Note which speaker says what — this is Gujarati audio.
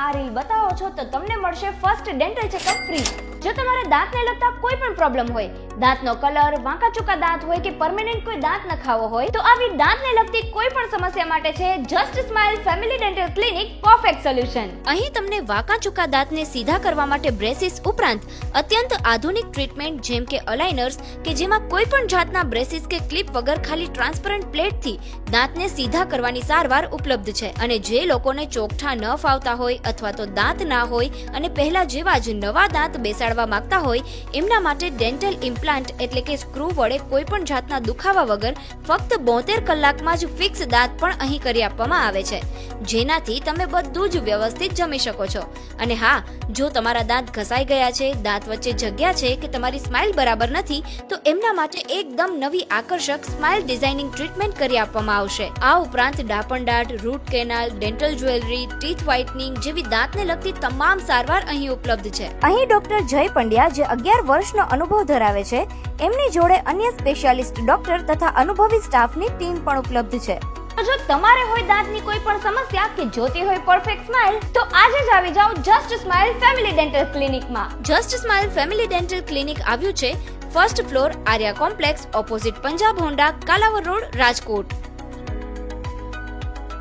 Speaker 1: આ રીલ બતાવો છો તો તમને મળશે ફર્સ્ટ ડેન્ટલ ચેકઅપ ફ્રી જો તમારે દાંતને લગતા કોઈ પણ પ્રોબ્લેમ હોય, દાંતનો કલર વાંકા ચૂકા દાંત હોય કે પરમેનન્ટ કોઈ દાંત નખાવો હોય, તો આવી દાંતને લગતી કોઈ પણ સમસ્યા માટે છે just smile family dental clinic perfect solution અહીં તમને વાંકા ચૂકા દાંતને સીધા કરવા માટે બ્રેસિસ ઉપરાંત અત્યંત આધુનિક ટ્રીટમેન્ટ જેમ કે અલાઇનર્સ કે જેમાં કોઈ પણ જાતના બ્રેસિસ કે ક્લિપ વગર ખાલી ટ્રાન્સપરન્ટ પ્લેટથી દાંતને સીધા કરવાની સારવાર ઉપલબ્ધ છે. અને જે લોકોને ચોકઠા ન ફાવતા હોય અથવા તો દાંત ના હોય અને પહેલા જેવા જ નવા દાંત બેસાડવા માંગતા હોય, એમના માટે ડેન્ટલ ઇમ્પ્લાન્ટ એટલે કે સ્ક્રૂ વડે કોઈ પણ જાતના દુખાવા વગર ફક્ત બોતેર કલાકમાં જ ફિક્સ દાંત પણ અહીં કરી આપવામાં આવે છે. જેનાથી તમે બધું જ વ્યવસ્થિત જમી શકો છો. અને હા, જો તમારા દાંત ઘસાઈ ગયા છે, દાંત વચ્ચે જગ્યા છે કે તમારી સ્માઇલ બરાબર નથી, તો એમના માટે એકદમ નવી આકર્ષક સ્માઇલ ડિઝાઇનિંગ ટ્રીટમેન્ટ કરી આપવામાં આવશે. આ ઉપરાંત ડાપણ દાઢ root canal, dental jewellery, teeth whitening જેવી દાંતને લગતી તમામ સારવાર અહીં ઉપલબ્ધ છે. અહીં ડોક્ટર જય પંડ્યા જે અગિયાર વર્ષનો અનુભવ ધરાવે છે એમની જોડે અન્ય સ્પેશિયાલિસ્ટ ડોક્ટર તથા અનુભવી સ્ટાફની ટીમ પણ ઉપલબ્ધ છે. જો તમારે હોય દાંતની કોઈ પણ સમસ્યા કે જોતી હોય પરફેક્ટ સ્માઇલ તો આજે જ આવી જાઓ just smile family dental ક્લિનિકમાં. Just smile family dental clinic આવ્યું છે first floor Arya complex opposite Punjab Honda Kalawad road Rajkot.